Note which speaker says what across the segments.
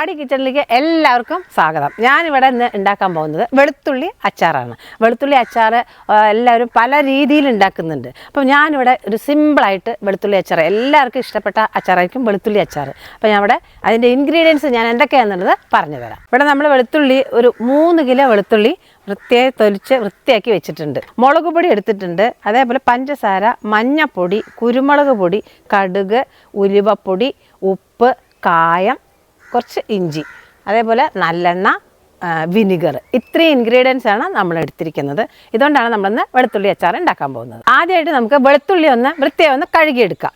Speaker 1: പാടി കിച്ചണിലേക്ക് എല്ലാവർക്കും സ്വാഗതം. ഞാനിവിടെ ഇന്ന് ഉണ്ടാക്കാൻ പോകുന്നത് വെളുത്തുള്ളി അച്ചാറാണ്. വെളുത്തുള്ളി അച്ചാർ എല്ലാവരും പല രീതിയിൽ ഉണ്ടാക്കുന്നുണ്ട്. അപ്പം ഞാനിവിടെ ഒരു സിമ്പിളായിട്ട് വെളുത്തുള്ളി അച്ചാർ എല്ലാവർക്കും ഇഷ്ടപ്പെട്ട അച്ചാറായിരിക്കും വെളുത്തുള്ളി അച്ചാർ അപ്പം ഞാൻ ഇവിടെ അതിന്റെ ഇൻഗ്രീഡിയൻസ് ഞാൻ എന്തൊക്കെയാണെന്നുള്ളത് പറഞ്ഞു തരാം ഇവിടെ നമ്മൾ വെളുത്തുള്ളി ഒരു മൂന്ന് കിലോ വെളുത്തുള്ളി വൃത്തിയായി തൊലിച്ച് വൃത്തിയാക്കി വെച്ചിട്ടുണ്ട്. മുളക് പൊടി എടുത്തിട്ടുണ്ട്. അതേപോലെ പഞ്ചസാര മഞ്ഞപ്പൊടി കുരുമുളക് പൊടി കടുക് ഉലുവപ്പൊടി ഉപ്പ് കായം കുറച്ച് ഇഞ്ചി അതേപോലെ നല്ലെണ്ണ വിനിഗർ. ഇത്രയും ഇൻഗ്രീഡിയൻസ് ആണ് നമ്മൾ എടുത്തിരിക്കുന്നത്. ഇതുകൊണ്ടാണ് നമ്മളിന്ന് വെളുത്തുള്ളി അച്ചാർ ഉണ്ടാക്കാൻ പോകുന്നത്. ആദ്യമായിട്ട് നമുക്ക് വെളുത്തുള്ളി ഒന്ന് വൃത്തിയായി ഒന്ന് കഴുകിയെടുക്കാം.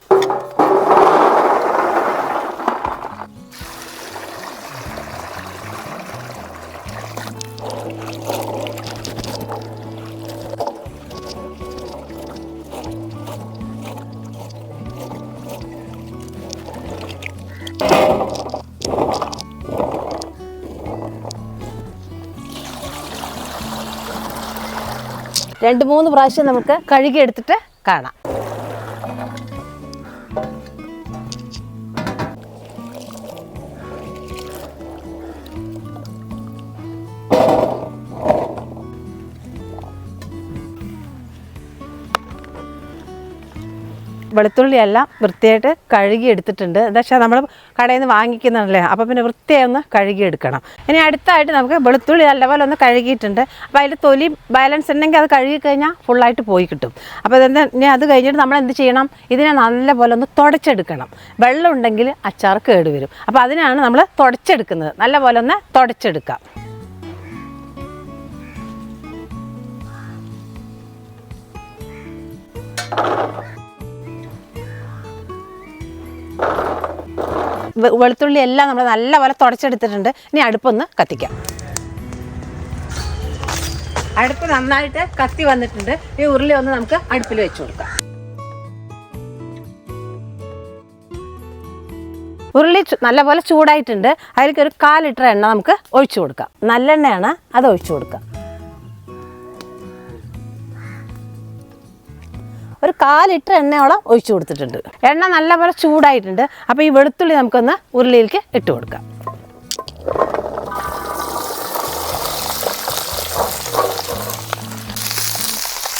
Speaker 1: രണ്ട് മൂന്ന് പ്രാവശ്യം നമുക്ക് കഴുകിയെടുത്തിട്ട് കാണാം. വെളുത്തുള്ളി എല്ലാം വൃത്തിയായിട്ട് കഴുകി എടുത്തിട്ടുണ്ട് വെച്ചാൽ നമ്മൾ കടയിൽ നിന്ന് വാങ്ങിക്കുന്നതല്ലേ? അപ്പോൾ പിന്നെ വൃത്തിയായി ഒന്ന് കഴുകി എടുക്കണം ഇനി അടുത്തായിട്ട് നമുക്ക് വെളുത്തുള്ളി നല്ലപോലെ ഒന്ന് കഴുകിയിട്ടുണ്ട്. അപ്പോൾ അതിൽ തൊലി ബാലൻസ് ഉണ്ടെങ്കിൽ അത് കഴുകി കഴിഞ്ഞാൽ ഫുള്ളായിട്ട് പോയി കിട്ടും. അപ്പോൾ ഇതെന്താ ഇനി അത് കഴിഞ്ഞിട്ട് നമ്മൾ എന്ത് ചെയ്യണം? ഇതിനെ നല്ലപോലെ ഒന്ന് തുടച്ചെടുക്കണം. വെള്ളം ഉണ്ടെങ്കിൽ അച്ചാർ കേടുവരും അപ്പോൾ അതിനാണ് നമ്മൾ തുടച്ചെടുക്കുന്നത്. നല്ലപോലെ ഒന്ന് തുടച്ചെടുക്കാം. വെളുത്തുള്ളി എല്ലാം നമ്മൾ നല്ലപോലെ തുടച്ചെടുത്തിട്ടുണ്ട്. ഇനി അടുപ്പൊന്ന് കത്തിക്കാം. അടുപ്പ് നന്നായിട്ട് കത്തി വന്നിട്ടുണ്ട്. ഈ ഉരുളി ഒന്ന് നമുക്ക് അടുപ്പിൽ വെച്ച് കൊടുക്കാം. ഉരുളി നല്ലപോലെ ചൂടായിട്ടുണ്ട്. അതിലേക്ക് ഒരു കാൽ ലിറ്റർ എണ്ണ നമുക്ക് ഒഴിച്ചു കൊടുക്കാം. നല്ലെണ്ണയാണ് അത് ഒഴിച്ചു കൊടുക്കാം ഒരു കാൽ ലിറ്റർ എണ്ണയോളം ഒഴിച്ചു കൊടുത്തിട്ടുണ്ട്. എണ്ണ നല്ലപോലെ ചൂടായിട്ടുണ്ട്. അപ്പോൾ ഈ വെളുത്തുള്ളി നമുക്കൊന്ന് ഉരുളിയിലേക്ക് ഇട്ട് കൊടുക്കാം.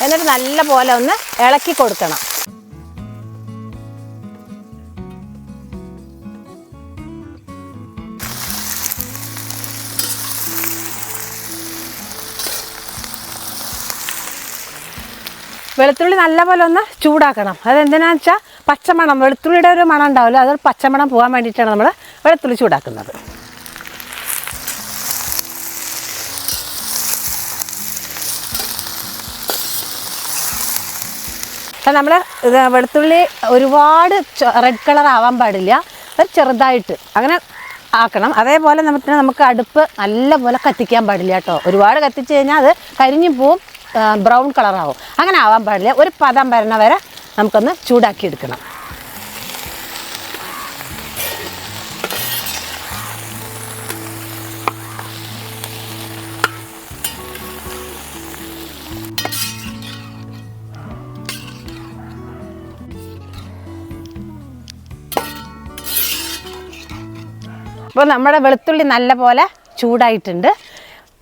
Speaker 1: എന്നിട്ട് നല്ല പോലെ ഒന്ന് ഇളക്കി കൊടുക്കണം. വെളുത്തുള്ളി നല്ലപോലെ ഒന്ന് ചൂടാക്കണം. അതെന്തിനാന്ന് വെച്ചാൽ പച്ചമണം വെളുത്തുള്ളിയുടെ ഒരു മണം ഉണ്ടാവില്ല. അതൊരു പച്ചമണം പോകാൻ വേണ്ടിയിട്ടാണ് നമ്മൾ വെളുത്തുള്ളി ചൂടാക്കുന്നത്. അപ്പം നമ്മൾ വെളുത്തുള്ളി ഒരുപാട് റെഡ് കളർ ആവാൻ പാടില്ല. അത് ചെറുതായിട്ട് അങ്ങനെ ആക്കണം. അതേപോലെ നമുക്ക് നമുക്ക് അടുപ്പ് നല്ലപോലെ കത്തിക്കാൻ പാടില്ല കേട്ടോ. ഒരുപാട് കത്തിച്ച് കഴിഞ്ഞാൽ അത് കരിഞ്ഞു പോവും. ബ്രൗൺ കളറാവും അങ്ങനെ ആവാൻ പാടില്ല. ഒരു പദം വരണ വരെ നമുക്കൊന്ന് ചൂടാക്കി എടുക്കണം. അപ്പോൾ നമ്മുടെ വെളുത്തുള്ളി നല്ല പോലെ ചൂടായിട്ടുണ്ട്.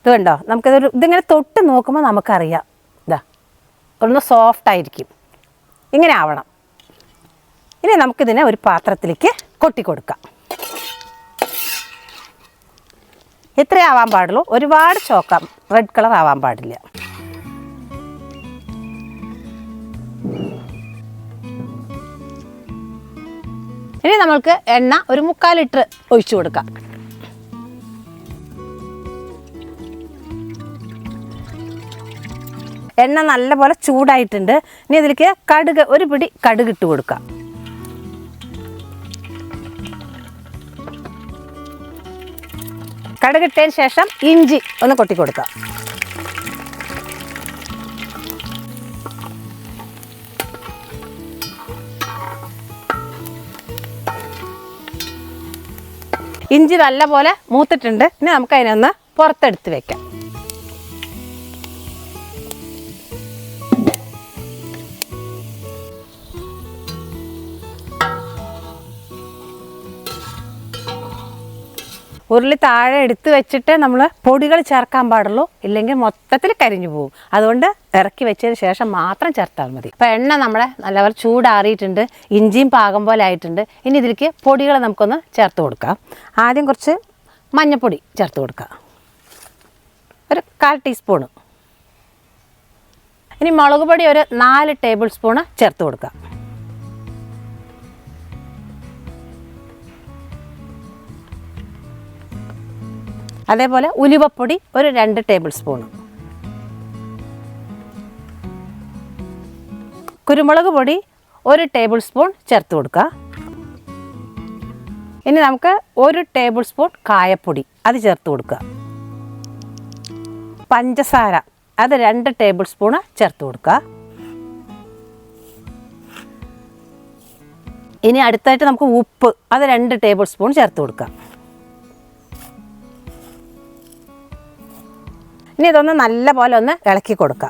Speaker 1: ഇത് കണ്ടോ നമുക്കിതൊരു ഇതിങ്ങനെ തൊട്ട് നോക്കുമ്പോൾ നമുക്കറിയാം. ഇതാ ഒന്ന് സോഫ്റ്റ് ആയിരിക്കും. ഇങ്ങനെ ആവണം. ഇനി നമുക്കിതിനെ ഒരു പാത്രത്തിലേക്ക് കൊട്ടി കൊടുക്കാം. എത്ര ആവാൻ പാടുള്ളൂ. ഒരുപാട് ചോക്കാം റെഡ് കളർ ആവാൻ പാടില്ല. ഇനി നമ്മൾക്ക് എണ്ണ ഒരു മുക്കാൽ ലിറ്റർ ഒഴിച്ചു കൊടുക്കാം. എണ്ണ നല്ലപോലെ ചൂടായിട്ടുണ്ട്. ഇനി ഇതിലേക്ക് കടുക് ഒരു പിടി കടുക് ഇട്ട് കൊടുക്കാം. കടുക് ഇട്ടതിന് ശേഷം ഇഞ്ചി ഒന്ന് കൊട്ടി കൊടുക്കാം. ഇഞ്ചി നല്ലപോലെ മൂത്തിട്ടുണ്ട്. ഇനി നമുക്ക് അതിനൊന്ന് പുറത്തെടുത്ത് വെക്കാം. ഉരുളി താഴെ എടുത്ത് വെച്ചിട്ട് നമ്മൾ പൊടികൾ ചേർക്കാൻ പാടുള്ളൂ. ഇല്ലെങ്കിൽ മൊത്തത്തിൽ കരിഞ്ഞു പോകും അതുകൊണ്ട് ഇറക്കി വെച്ചതിന് ശേഷം മാത്രം ചേർത്താൽ മതി. അപ്പോൾ എണ്ണ നമ്മളെ നല്ലപോലെ ചൂടാറിയിട്ടുണ്ട്. ഇഞ്ചിയും പാകം പോലെ ആയിട്ടുണ്ട്. ഇനി ഇതിലേക്ക് പൊടികൾ നമുക്കൊന്ന് ചേർത്ത് കൊടുക്കാം. ആദ്യം കുറച്ച് മഞ്ഞൾപ്പൊടി ചേർത്ത് കൊടുക്കാം. ഒരു കാൽ ടീസ്പൂണ്. ഇനി മുളക് പൊടി ഒരു നാല് ടേബിൾ സ്പൂണ് ചേർത്ത് കൊടുക്കാം. അതേപോലെ ഉലുവപ്പൊടി ഒരു രണ്ട് ടേബിൾ സ്പൂൺ. കുരുമുളക് പൊടി ഒരു ടേബിൾ സ്പൂൺ ചേർത്ത് കൊടുക്കുക. ഇനി നമുക്ക് ഒരു ടേബിൾ സ്പൂൺ കായപ്പൊടി അത് ചേർത്ത് കൊടുക്കുക. പഞ്ചസാര അത് രണ്ട് ടേബിൾ സ്പൂണ് ചേർത്ത് കൊടുക്കുക. ഇനി അടുത്തായിട്ട് നമുക്ക് ഉപ്പ് അത് രണ്ട് ടേബിൾ സ്പൂൺ ചേർത്ത് കൊടുക്കുക. ഇനി ഇതൊന്ന് നല്ല പോലെ ഒന്ന് ഇളക്കി കൊടുക്കുക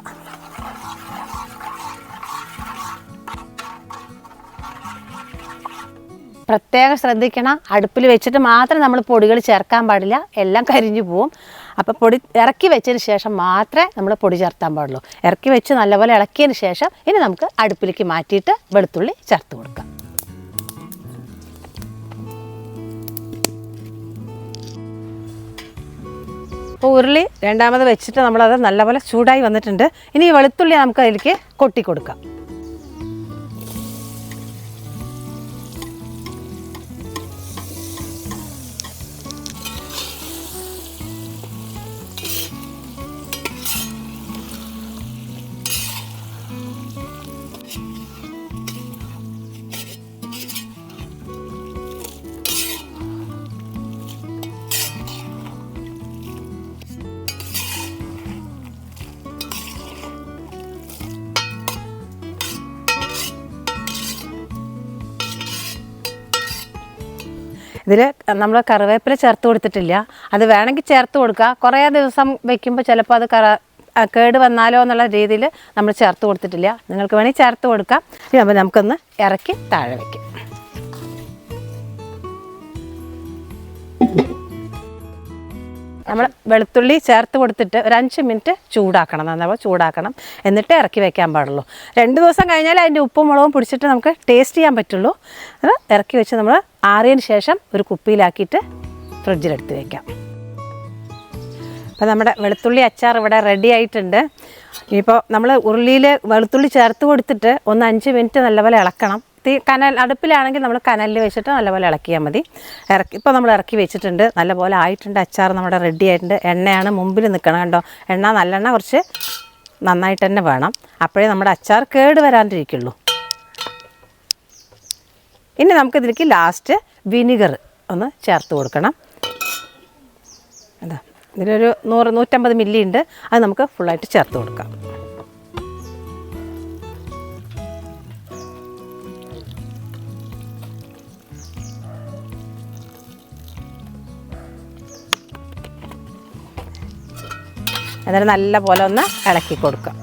Speaker 1: പ്രത്യേകം ശ്രദ്ധിക്കണം അടുപ്പിൽ വെച്ചിട്ട് മാത്രം നമ്മൾ പൊടികൾ ചേർക്കാൻ പാടില്ല എല്ലാം കരിഞ്ഞു പോവും. അപ്പോൾ പൊടി ഇറക്കി വെച്ചതിന് ശേഷം മാത്രമേ നമ്മൾ പൊടി ചേർത്താൻ പാടുള്ളൂ. ഇറക്കി വെച്ച് നല്ലപോലെ ഇളക്കിയതിന് ശേഷം ഇനി നമുക്ക് അടുപ്പിലേക്ക് മാറ്റിയിട്ട് വെളുത്തുള്ളി ചേർത്ത് കൊടുക്കാം. അപ്പോൾ ഉരുളി രണ്ടാമത് വെച്ചിട്ട് നമ്മളത് നല്ലപോലെ ചൂടായി വന്നിട്ടുണ്ട്. ഇനി വെളുത്തുള്ളി നമുക്ക് അതിലേക്ക് കൊട്ടി കൊടുക്കാം ഇതിൽ നമ്മൾ കറിവേപ്പില ചേർത്ത് കൊടുത്തിട്ടില്ല. അത് വേണമെങ്കിൽ ചേർത്ത് കൊടുക്കുക കുറേ ദിവസം വെക്കുമ്പോൾ ചിലപ്പോൾ അത് കറ കേട് വന്നാലോ എന്നുള്ള രീതിയിൽ നമ്മൾ ചേർത്ത് കൊടുത്തിട്ടില്ല. നിങ്ങൾക്ക് വേണമെങ്കിൽ ചേർത്ത് കൊടുക്കാം. അപ്പോൾ നമുക്കൊന്ന് ഇറക്കി താഴെ വയ്ക്കാം നമ്മൾ വെളുത്തുള്ളി ചേർത്ത് കൊടുത്തിട്ട് ഒരു അഞ്ച് മിനിറ്റ് ചൂടാക്കണം. നന്നായി ചൂടാക്കണം. എന്നിട്ട് ഇറക്കി വെക്കാൻ പാടുള്ളൂ. രണ്ട് ദിവസം കഴിഞ്ഞാൽ അതിന്റെ ഉപ്പും മുളകും പിടിച്ചിട്ട് നമുക്ക് ടേസ്റ്റ് ചെയ്യാൻ പറ്റുള്ളൂ. അത് ഇറക്കി വെച്ച് നമ്മൾ ആറിയതിന് ശേഷം ഒരു കുപ്പിയിലാക്കിയിട്ട് ഫ്രിഡ്ജിലെടുത്ത് വെക്കാം. അപ്പോൾ നമ്മുടെ വെളുത്തുള്ളി അച്ചാർ ഇവിടെ റെഡി ആയിട്ടുണ്ട്. ഇനിയിപ്പോൾ നമ്മൾ ഉരുളിയിൽ വെളുത്തുള്ളി ചേർത്ത് കൊടുത്തിട്ട് ഒന്ന് അഞ്ച് മിനിറ്റ് നല്ലപോലെ ഇളക്കണം. തീ കനൽ അടുപ്പിലാണെങ്കിൽ നമ്മൾ കനലിൽ വെച്ചിട്ട് നല്ലപോലെ ഇളക്കിയാൽ മതി. ഇറക്കി ഇപ്പോൾ നമ്മൾ ഇറക്കി വെച്ചിട്ടുണ്ട്. നല്ലപോലെ ആയിട്ടുണ്ട്. അച്ചാർ നമ്മുടെ റെഡി ആയിട്ടുണ്ട്. എണ്ണയാണ് മുമ്പിൽ നിൽക്കണം കണ്ടോ? എണ്ണ നല്ലെണ്ണ കുറച്ച് നന്നായിട്ട് തന്നെ വേണം. അപ്പോഴേ നമ്മുടെ അച്ചാർ കേട് വരാണ്ടിരിക്കുള്ളൂ. ഇനി നമുക്കിതിലേക്ക് ലാസ്റ്റ് വിനിഗർ ഒന്ന് ചേർത്ത് കൊടുക്കണം. എന്താ? ഇതിലൊരു നൂറ് നൂറ്റമ്പത് മില്ലി ഉണ്ട്. അത് നമുക്ക് ഫുള്ളായിട്ട് ചേർത്ത് കൊടുക്കാം. എന്നിട്ട് നല്ല പോലെ ഒന്ന് ഇളക്കി കൊടുക്കാം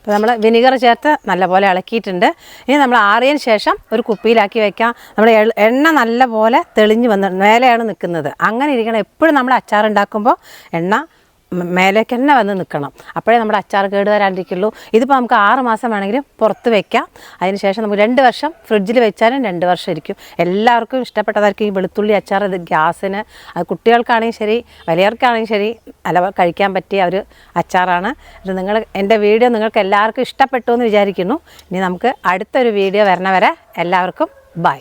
Speaker 1: അപ്പോൾ നമ്മൾ വിനിഗർ ചേർത്ത് നല്ലപോലെ ഇളക്കിയിട്ടുണ്ട്. ഇനി നമ്മൾ ആറിയതിന് ശേഷം ഒരു കുപ്പിയിലാക്കി വയ്ക്കാം നമ്മൾ എണ്ണ നല്ലപോലെ തെളിഞ്ഞ് വന്ന് മേലെയാണ് നിൽക്കുന്നത്. അങ്ങനെ ഇരിക്കണം. എപ്പോഴും നമ്മൾ അച്ചാർ ഉണ്ടാക്കുമ്പോൾ എണ്ണ മേലേക്ക് തന്നെ വന്ന് നിൽക്കണം അപ്പോഴേ നമ്മുടെ അച്ചാർ കേട് വരാണ്ടിരിക്കുള്ളൂ. ഇതിപ്പോൾ നമുക്ക് ആറ് മാസം വേണമെങ്കിലും പുറത്ത് വെക്കാം. അതിന് ശേഷം നമുക്ക് രണ്ട് വർഷം ഫ്രിഡ്ജിൽ വെച്ചാലും രണ്ട് വർഷം ഇരിക്കും. എല്ലാവർക്കും ഇഷ്ടപ്പെട്ടതായിരിക്കും ഈ വെളുത്തുള്ളി അച്ചാർ. ഇത് ഗ്യാസിന് അത് കുട്ടികൾക്കാണെങ്കിൽ ശരി വലിയവർക്കാണെങ്കിൽ ശരി അല്ല കഴിക്കാൻ പറ്റിയ ഒരു അച്ചാറാണ്. ഇത് നിങ്ങൾ എന്റെ വീഡിയോ നിങ്ങൾക്ക് എല്ലാവർക്കും ഇഷ്ടപ്പെട്ടു എന്ന് വിചാരിക്കുന്നു. ഇനി നമുക്ക് അടുത്തൊരു വീഡിയോ വരണവരെ എല്ലാവർക്കും ബൈ.